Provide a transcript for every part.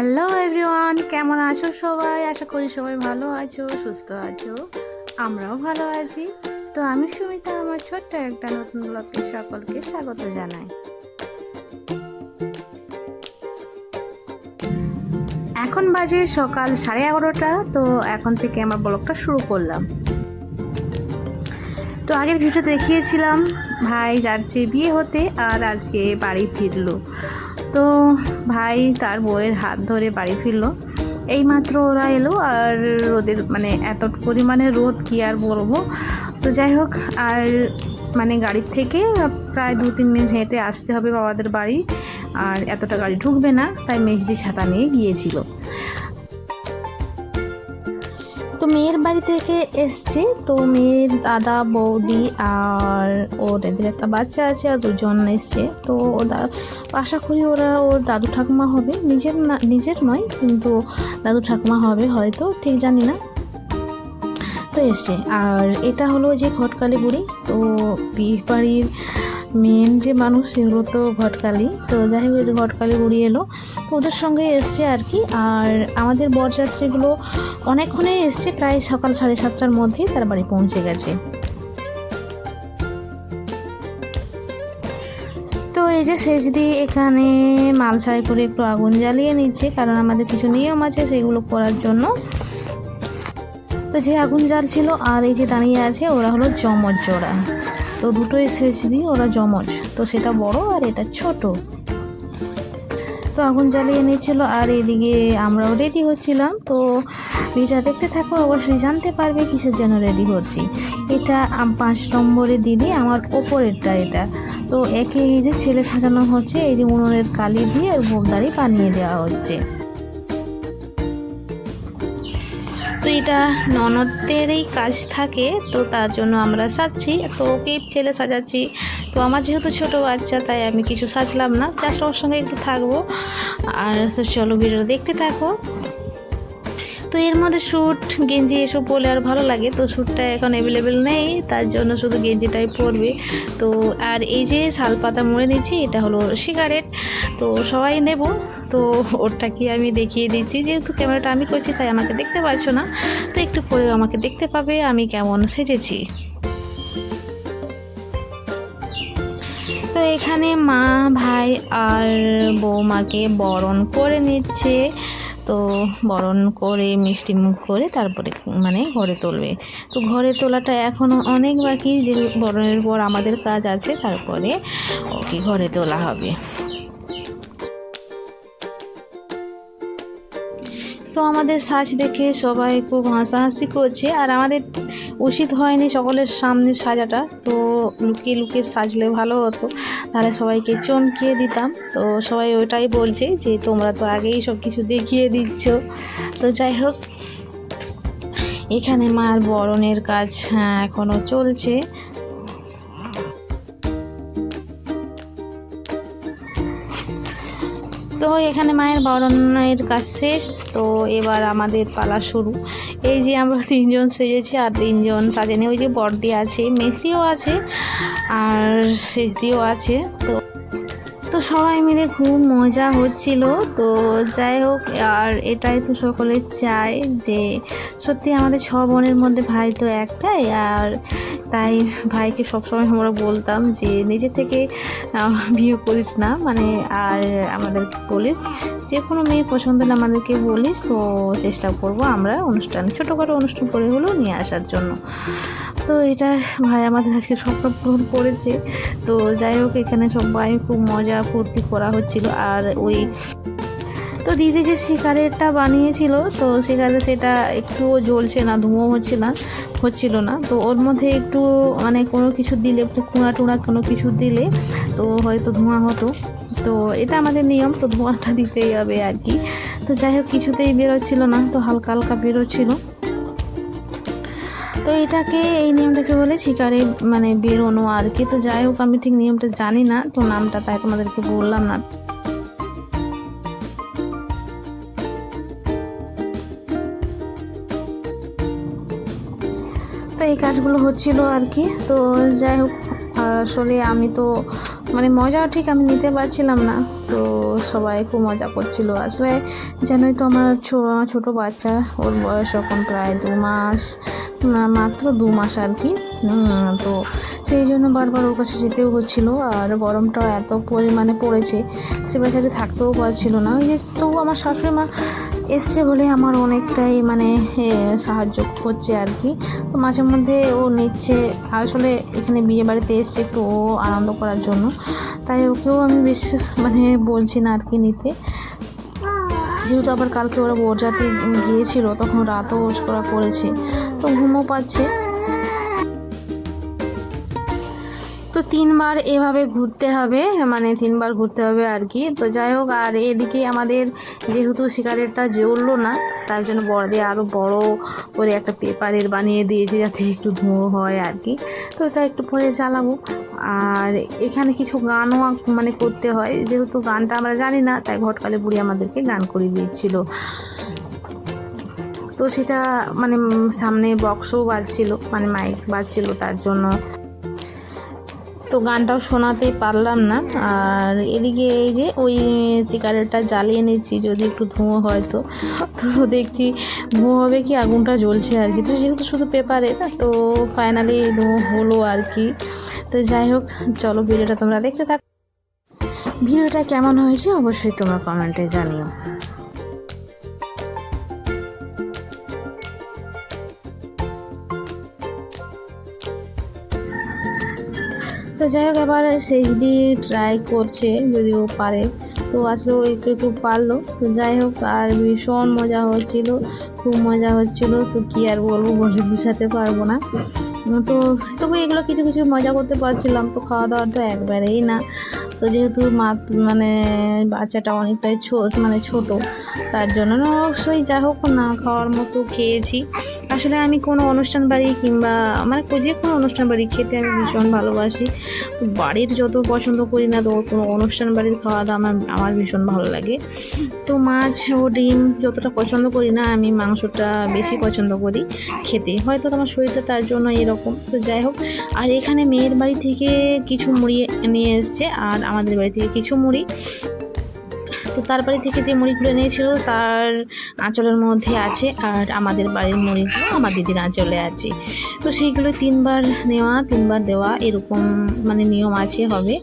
Hello everyone কেমন আছো সবাই? আশা করি সবাই ভালো আছো, সুস্থ আছো। আমরাও ভালো আছি। তো আমি সুমিতা, আমার ছোট্ট একটা নতুন ব্লগে সকলকে স্বাগত জানাই। এখন বাজে সকাল সাড়ে এগারোটা, তো এখন থেকে আমার ব্লগটা শুরু করলাম। তো আগের ভিডিও দেখিয়েছিলাম, ভাই যাচ্ছে বিয়ে হতে আর আজকে বাড়ি ফিরলো। তো ভাই তার বউয়ের হাত ধরে বাড়ি ফিরলো। এইমাত্র ওরা এলো আর রোদের মানে এত পরিমাণে রোদ কি আর বলব? তো যাই হোক, আর মানে গাড়ির থেকে প্রায় দু তিন মিনিট হেঁটে আসতে হবে বাবাদের বাড়ি। আর এতটা গাড়ি ঢুকবে না, তাই মেহেদি ছাতা নিয়ে গিয়েছিল। মেয়ের বাড়ি থেকে এসছে। তো মেয়ের দাদা, বৌদি আর ওর এদের একটা বাচ্চা আছে আর দুজন এসছে। তো ওরা, আশা করি ওরা ওর দাদু ঠাকুমা হবে। নিজের না, নিজের নয়, কিন্তু দাদু ঠাকুমা হবে হয়তো, ঠিক জানি না। এসছে। আর এটা হলো যে ঘটকালি বুড়ি। তো বিয়ে মেন যে মানুষ সেগুলো তো ঘটকালি তো যাই হোক ঘটকালি বুড়ি এলো। তো ওদের সঙ্গে এসছে আর কি। আর আমাদের বরযাত্রীগুলো অনেকক্ষণে এসছে, প্রায় সকাল সাড়ে সাতটার মধ্যেই তার বাড়ি পৌঁছে গেছে। তো এই যে সেজদি এখানে মালসায় করে একটু আগুন জ্বালিয়ে নিচ্ছে, কারণ আমাদের কিছু নিয়ম আছে সেগুলো করার জন্য। তো যে আগুন জ্বালছিল আর এই যে দাঁড়িয়ে আছে, ওরা হলো জমজ জোড়া। তো দুটোই শেষ দিয়ে ওরা জমজ তো সেটা বড় আর এটা ছোট। তো আগুন জ্বালিয়ে নিচ্ছিল আর এদিকে আমরাও রেডি হচ্ছিলাম। তো ভিডিওটা দেখতে থাকো, অবশ্যই জানতে পারবে কিসের জন্য রেডি হচ্ছি। এটা পাঁচ নম্বরে দিদি, আমার ওপরেরটা এটা। তো একে এই যে ছেলে সাজানো হচ্ছে, এই যে উনুনের কালি দিয়ে ভোগদারি বানিয়ে দেওয়া হচ্ছে। তো এটা ননদেরই কাজ থাকে, তো তার জন্য আমরা সাজছি। তো ওকে ছেলে সাজাচ্ছি। তো আমার যেহেতু ছোট বাচ্চা, তাই আমি কিছু সাজলাম না। জাস্ট ওর সঙ্গে একটু থাকব। আর চলো ভিডিও দেখতে থাকো। তো এর মধ্যে স্যুট গেঞ্জি এসব পরলে আর ভালো লাগে। তো স্যুটটা এখন অ্যাভেলেবেল নেই, তার জন্য শুধু গেঞ্জিটাই পরবে। তো আর এই যে শাল পাতা মুড়ে নিচ্ছি, এটা হলো সিগারেট তো সবাই নেব। তো ওরটা কি আমি দেখিয়ে দিচ্ছি যেহেতু ক্যামেরাটা আমি করছি, তাই আমাকে দেখতে পারছ না। তো একটু পরেও আমাকে দেখতে পাবে, আমি কেমন সেজেছি। তো এখানে মা, ভাই আর বৌমাকে বরণ করে নিচ্ছে। তো বরণ করে, মিষ্টি মুখ করে তারপরে মানে ঘরে তুলবে। তো ঘরে তোলাটা এখনও অনেক বাকি, যে বরণের পর আমাদের কাজ আছে, তারপরে ওকে ঘরে তোলা হবে। তো আমাদের সাজ দেখে সবাই খুব হাসাহাসি করছে আর আমাদের উচিত হয়নি সকলের সামনে সাজাটা। তো লুকিয়ে লুকিয়ে সাজলে ভালো হতো তাহলে সবাইকে চমকিয়ে দিতাম। তো সবাই ওটাই বলছে যে তোমরা তো আগেই সব কিছু দেখিয়ে দিচ্ছ। তো যাই হোক এখানে মার বরণের কাজ হ্যাঁ, এখনও চলছে। তো এখানে মায়ের বরণের কাজ শেষ, তো এবার আমাদের পালা শুরু। এই যে আমরা তিনজন সেজেছি আর তিনজন সাজেনি, ওই যে বর্দি আছে, মেসিও আছে আর শেষদিও আছে, তো তো সবাই মিলে খুব মজা হচ্ছিল। তো যাই হোক, আর এটাই তো সকলে চায় যে সত্যি আমাদের ছ বোনের মধ্যে ভাই তো একটাই। আর তাই ভাইকে সবসময় আমরা বলতাম যে নিজে থেকে বিয়ে করিস না। মানে আর আমাদের বলিস, যে কোনো মেয়ে পছন্দ হলে আমাদেরকে বলিস। তো চেষ্টা করব আমরা অনুষ্ঠান, ছোটোখাটো অনুষ্ঠান করে হলেও নিয়ে আসার জন্য। তো এটা ভাই আমাদের আজকে স্বপ্ন পূরণ করেছে। তো যাই হোক, এখানে সবাই খুব মজা ফুর্তি করা হচ্ছিল। আর ওই তো দিদি যে সিগারেটটা বানিয়েছিল, তো সিগারেট সেটা একটুও জ্বলছে না ধুঁয়ো হচ্ছে না, হচ্ছিল না। তো ওর মধ্যে একটু মানে কোনো কিছু দিলে, একটু কুঁড়া টুড়া কোনো কিছু দিলে, তো হয়তো ধোঁয়া হতো। তো এটা আমাদের নিয়ম, তো ধোঁয়াটা দিতেই হবে আর কি। তো যাই হোক, কিছুতেই বেরোচ্ছিল না, তো হালকা হালকা বেরোচ্ছিল। তো এটাকে, এই নিয়মটাকে বলে শিকারে মানে বেরোনো আর কি। তো যাই হোক, আমি ঠিক নিয়মটা জানি না, তো নামটা তাই তোমাদেরকে বললাম না। তো এই কাজগুলো হচ্ছিল আর কি। তো যাই হোক, আসলে আমি তো মানে মজা ঠিক আমি নিতে পারছিলাম না। তো সবাই খুব মজা করছিল। আসলে জানোই তো আমার ছোটো বাচ্চা, ওর বয়স এখন প্রায় দু মাস মাত্র দু মাস আর কি। তো সেই জন্য বারবার ওর কাছে যেতেও হচ্ছিল, আর গরমটাও এত পরিমাণে পড়েছে, সে বাচ্চাটি থাকতেও পারছিল না। ওই যে তবু আমার শাশুড়ি মা এসছে বলে আমার অনেকটাই মানে সাহায্য করছে আর কি। তো মাঝে মধ্যে ও নিচ্ছে, আসলে এখানে বিয়ে বাড়িতে এসছে একটু ও আনন্দ করার জন্য। তাই ওকেও আমি বিশেষ মানে বলছি না আর কি নিতে। যেহেতু আবার কালকে ওরা বরযাত্রী গিয়েছিল, তখন রাতও ওরা করেছে তো ঘুমও পাচ্ছে। তো তিনবার এভাবে ঘুরতে হবে মানে তিনবার ঘুরতে হবে আর কি। তো যাই হোক, আর এদিকে আমাদের যেহেতু সিগারেটটা জ্বললো না, তার জন্য বড়দের আরও বড় করে একটা পেপারের বানিয়ে দিয়েছে যাতে একটু ধোঁয়া হয় আর কি। তো ওটা একটু পরে চালাবো আর এখানে কিছু গানও মানে করতে হয়। যেহেতু গানটা আমরা জানি না, তাই ঘটকালে বুড়ি আমাদেরকে গান করে দিয়েছিল। তো সেটা মানে সামনে বক্সও বাজছিল মানে মাইক বাজছিল তার জন্য। তো গানটাও শোনাতে পারলাম না। আর এদিকে এই যে ওই সিগারেটটা জ্বালিয়ে নিচ্ছি, যদি একটু ধোঁয়া হয় তো। তো দেখছি ধোঁয়া হবে কি, আগুনটা জ্বলছে আর কি। তো যেহেতু শুধু পেপারে, তো ফাইনালি ধোঁয়া হলো আর কি। তো যাই হোক, চলো ভিডিওটা তোমরা দেখতে থাকো। ভিডিওটা কেমন হয়েছে অবশ্যই তোমরা কমেন্টে জানিও। যাই হোক, এবার শেষ দিয়ে ট্রাই করছে যদি ও পারে। তো আসলে ও একটু একটু পারল। তো যাই হোক, আর ভীষণ মজা হচ্ছিল, খুব মজা হচ্ছিল। তো কী আর বলব বলে বুঝাতে পারব না। তো তবু এগুলো কিছু কিছু মজা করতে পারছিলাম। তো খাওয়া দাওয়া তো একবারেই না। তো যেহেতু মা মানে বাচ্চাটা অনেকটাই ছোট মানে ছোট, তার জন্য অবশ্যই যা হোক না, খাওয়ার মতো খেয়েছি। আসলে আমি কোনো অনুষ্ঠান বাড়ি কিংবা মানে যে কোনো অনুষ্ঠান বাড়ি খেতে আমি ভীষণ ভালোবাসি। বাড়ির যত পছন্দ করি না তো কোনো অনুষ্ঠান বাড়ির খাওয়া দাওয়া আমার আমার ভীষণ ভালো লাগে। তো মাছ ও ডিম যতটা পছন্দ করি না, আমি মাংসটা বেশি পছন্দ করি খেতে। হয়তো তোমার শরীরটা তার জন্য এরকম। তো যাই হোক, আর এখানে মেয়ের বাড়ি থেকে কিছু মুড়ি নিয়ে এসছে, আর আমাদের বাড়ি থেকে কিছু মুড়ি। তো তার বাড়ি থেকে যে মুড়িগুলো নিয়েছিল তার আঁচলের মধ্যে আছে আর আমাদের বাড়ির মুড়িগুলো আমার দিদির আঁচলে আছে। তো সেইগুলো তিনবার নেওয়া, তিনবার দেওয়া এরকম মানে নিয়ম আছে হবে।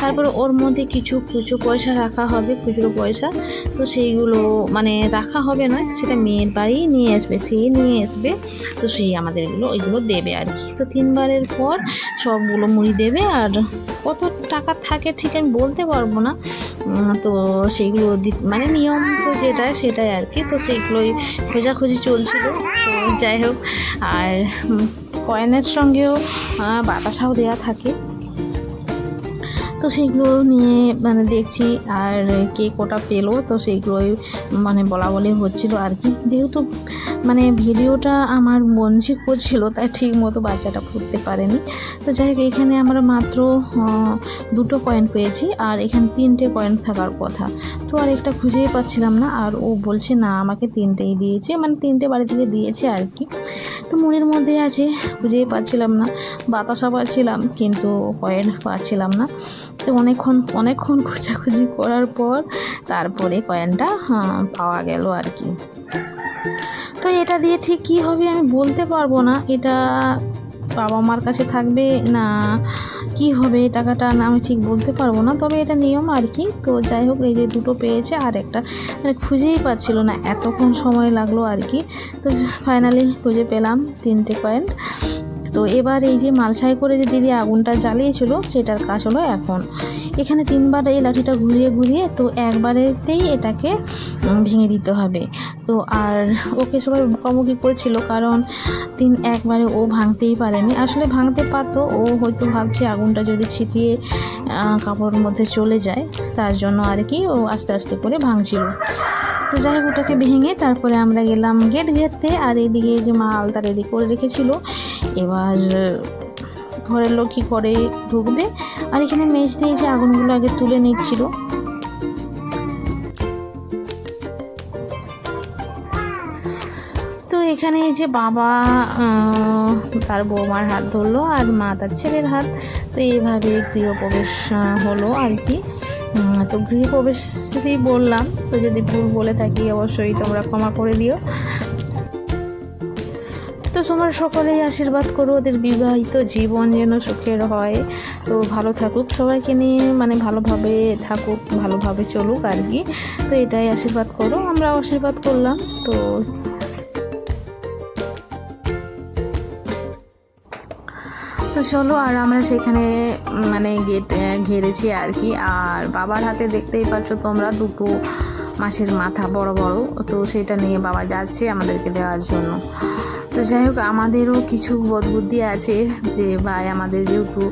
তারপর ওর মধ্যে কিছু খুচরো পয়সা রাখা হবে খুচরো পয়সা। তো সেইগুলো মানে রাখা হবে না সেটা মেয়ের বাড়ি নিয়ে আসবে, সে নিয়ে আসবে। তো সেই আমাদের এগুলো, ওইগুলো দেবে আর কি। তো তিনবারের পর সবগুলো মুড়ি দেবে আর কত টাকা থাকে ঠিক আমি বলতে পারব না। তো সেইগুলো দি- মানে নিয়ম তো যেটা, সেটাই আর কি। তো সেগুলোই খোঁজাখুঁজি চলছিল। তো যাই হোক, আর কয়েনের সঙ্গেও বাতাসাও দেওয়া থাকে। তো সেগুলো নিয়ে মানে দেখছি আর কে কোটা পেল, তো সেইগুলোই মানে বলা বলি হচ্ছিল আর কি। যেহেতু মানে ভিডিওটা আমার বঞ্চি করছিল, তাই ঠিক মতো বাচ্চাটা করতে পারেনি। তো যাই হোক, এখানে আমরা মাত্র দুটো পয়েন্ট পেয়েছি আর এখানে তিনটে পয়েন্ট থাকার কথা। তো আর একটা খুঁজেই পাচ্ছিলাম না, আর ও বলছে, না, আমাকে তিনটেই দিয়েছে। মানে তিনটে বাড়ি থেকে দিয়েছে আর কি। তো মনের মধ্যে আছে খুঁজেই পাচ্ছিলাম না। বাতাসা পাচ্ছিলাম কিন্তু কয়েন পাচ্ছিলাম না। তো অনেকক্ষণ অনেকক্ষণ খোঁজাখুঁজি করার পর তারপরে কয়েনটা হ্যাঁ, পাওয়া গেল আর কি। তো এটা দিয়ে ঠিক কী হবে আমি বলতে পারব না। এটা বাবা মার কাছে থাকবে না? কি হবে? টাকাটা আমি ঠিক বলতে পারব না, তবে এটা নিয়ম আর কি। তো যাই হোক, এই যে দুটো পেয়েছে আর একটা মানে খুঁজেই পাচ্ছিল না, এতক্ষণ সময় লাগল আর কি। তো ফাইনালি খুঁজে পেলাম তিনটে কয়েন তো এবার এই যে মালসাই করে যে দিদি আগুনটা জ্বালিয়েছিল, সেটার কাজ হলো এখন। এখানে তিনবার এই লাঠিটা ঘুরিয়ে ঘুরিয়ে তো একবারেতেই এটাকে ভেঙে দিতে হবে। তো আর ওকে সবাই বকাবকি করেছিল কারণ তিন, একবারে ও ভাঙতেই পারেনি। আসলে ভাঙতে পারতো, ও হয়তো ভাবছে আগুনটা যদি ছিটিয়ে কাপড়ের মধ্যে চলে যায়, তার জন্য আর কি ও আস্তে আস্তে করে ভাঙছিল। তো যাই হোক, ওটাকে ভেঙে তারপরে আমরা গেলাম গেট ঘেরতে, আর এদিকে এই যে মা আলতা রেডি করে রেখেছিল। এবার ঘরের লোক কী করে ঢুকবে? আর এখানে মেজ দিয়ে যে আগুনগুলো আগে তুলে নিচ্ছিল। তো এখানে যে বাবা তার বৌমার হাত ধরলো আর মা তার ছেলের হাত। তো এইভাবে গৃহপ্রবেশ হলো আর কি। তো গৃহপ্রবেশেই বললাম, তো যদি ভুল বলে থাকি অবশ্যই তোমরা ক্ষমা করে দিও। তো তোমরা সকলেই আশীর্বাদ করো, ওদের বিবাহিত জীবন যেন সুখের হয়। তো ভালো থাকুক সবাইকে নিয়ে মানে ভালোভাবে থাকুক, ভালোভাবে চলুক আর কি। তো এটাই আশীর্বাদ করো, আমরাও আশীর্বাদ করলাম। তো তো চলো আর আমরা সেখানে মানে গেট ঘেরেছি আর কি। আর বাবার হাতে দেখতেই পাচ্ছ তোমরা দুটো মাসের মাথা বড় বড়। তো সেটা নিয়ে বাবা যাচ্ছে আমাদেরকে দেওয়ার জন্য। তো যাই হোক, আমাদেরও কিছু বোধবুদ্ধি আছে যে ভাই আমাদের যেহেতু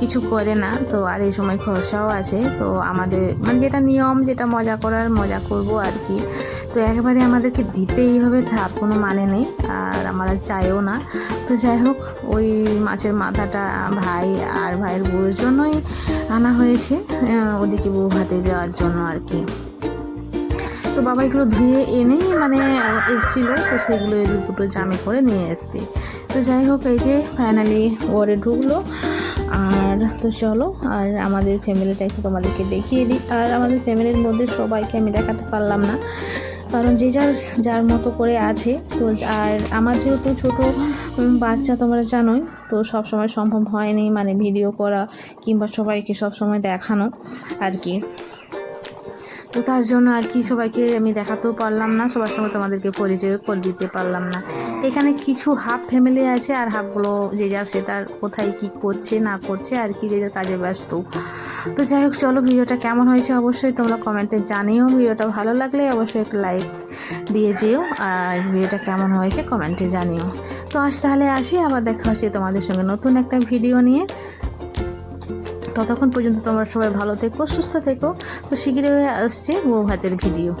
কিছু করে না, তো আর এই সময় খরচাও আছে। তো আমাদের মানে যেটা নিয়ম, যেটা মজা করার মজা করব আর কি। তো একেবারে আমাদেরকে দিতেই হবে তার কোনো মানে নেই, আর আমরা চাইও না। তো যাই হোক, ওই মাছের মাথাটা ভাই আর ভাইয়ের বউয়ের জন্যই আনা হয়েছে ওদিকে বউ ভাতে দেওয়ার জন্য আর কি। তো বাবা এগুলো ধুয়ে এনেই মানে এসেছিল, তো সেগুলো এই দুটো জামে করে নিয়ে এসেছি। তো যাই হোক, এই যে ফাইনালি ওরে ঢুকলো। আর তো চলো, আর আমাদের ফ্যামিলিটা একটু তোমাদেরকে দেখিয়ে দিই। আর আমাদের ফ্যামিলির মধ্যে সবাইকে আমি দেখাতে পারলাম না। কারণ যে যার যার মতো করে আছে। তো আর আমার যেহেতু ছোটো বাচ্চা তোমরা জানোই, তো সব সময় সম্ভব হয়নি মানে ভিডিও করা কিংবা সবাইকে সব সময় দেখানো আর কি। তো তার জন্য আর কি সবাইকে আমি দেখাতেও পারলাম না, সবার সঙ্গে তোমাদেরকে পরিচয় করে দিতে পারলাম না। এখানে কিছু হাফ ফ্যামিলি আছে আর হাফগুলো যে যার সে তার কোথায় কি করছে, না করছে, আর কি যে যার কাজে ব্যস্ত। তো যাই হোক, চলো ভিডিওটা কেমন হয়েছে অবশ্যই তোমরা কমেন্টে জানিও। ভিডিওটা ভালো লাগলে অবশ্যই একটা লাইক দিয়ে যেও, আর ভিডিওটা কেমন হয়েছে কমেন্টে জানিও। তো আজ তাহলে আসি, আবার দেখা হচ্ছে তোমাদের সঙ্গে নতুন একটা ভিডিও নিয়ে। ততক্ষণ পর্যন্ত তোমরা সবাই ভালো থেকো সুস্থ থেকো। তো শীঘ্রই আসছে বউ ভাতের ভিডিও